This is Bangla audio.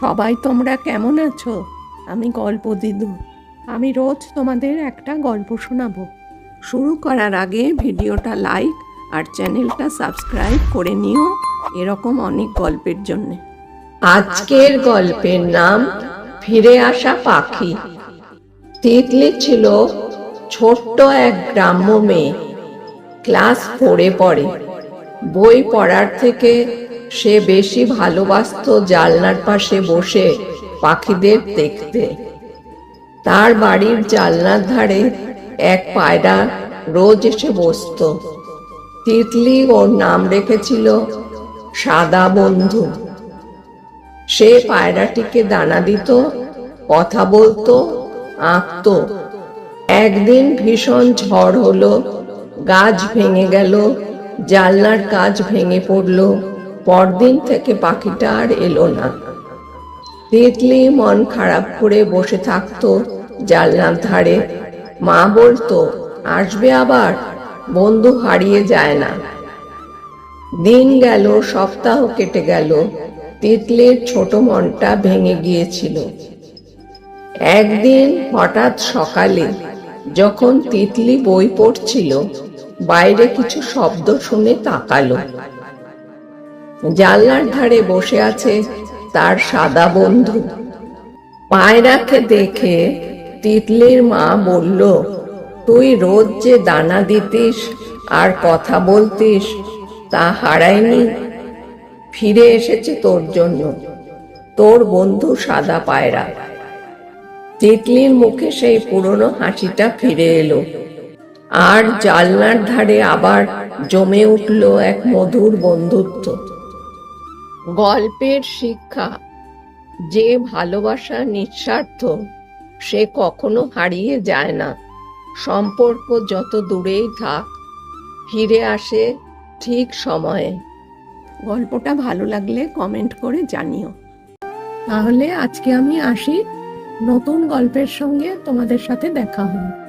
সবাই তোমরা কেমন আছো? আমি গল্প দিদু। আমি রোজ তোমাদের একটা গল্প শোনাবো। শুরু করার আগে ভিডিওটা লাইক আর চ্যানেলটা সাবস্ক্রাইব করে নিও এরকম অনেক গল্পের জন্যে। আজকের গল্পের নাম ফিরে আসা পাখি। তিতলি ছিল ছোট্ট এক গ্রাম্য মেয়ে। ক্লাস ফোরে পড়ে। বই পড়ার থেকে সে বেশি ভালোবাসতো জালনার পাশে বসে পাখিদের দেখতে। তার বাড়ির জালনার ধারে এক পায়রা রোজ এসে বসতো। তিতলি ওর নাম রেখেছিল সাদা বন্ধু। সে পায়রাটিকে দানা দিত, কথা বলতো, আঁকতো। একদিন ভীষণ ঝড় হলো, গাছ ভেঙে গেল জানলার কাজ ভেঙে পড়ল। পরদিন থেকে পাখিটা আর এলো না। তিতলি মন খারাপ করে বসে থাকতো জানলার ধারে। মা বলতো, আসবে আবার, বন্ধু হারিয়ে যায় না। দিন গেল, সপ্তাহ কেটে গেল, তিতলির ছোট মনটা ভেঙে গিয়েছিল। একদিন হঠাৎ সকালে যখন তিতলি বই পড়ছিল, বাইরে কিছু শব্দ শুনে তাকালো। জানলার ধারে বসে আছে তার সাদা বন্ধু। পায়রাকে দেখে তিতলির মা বলল, তুই রোজ যে দানা দিতিস আর কথা বলতিস, তা হারায়নি। ফিরে এসেছে তোর জন্য। তোর বন্ধু সাদা পায়রা। তিতলির মুখে সেই পুরনো হাসিটা ফিরে এলো। আর জালনার ধারে আবার জমে উঠল এক মধুর বন্ধুত্ব। গল্পের শিক্ষা যে ভালোবাসা নিঃস্বার্থ সে কখনো হারিয়ে যায় না। সম্পর্ক যত দূরেই থাক ফিরে আসে ঠিক সময়ে। গল্পটা ভালো লাগলে কমেন্ট করে জানিও। তাহলে আজকে আমি আসি। নতুন গল্পের সঙ্গে তোমাদের সাথে দেখা হবে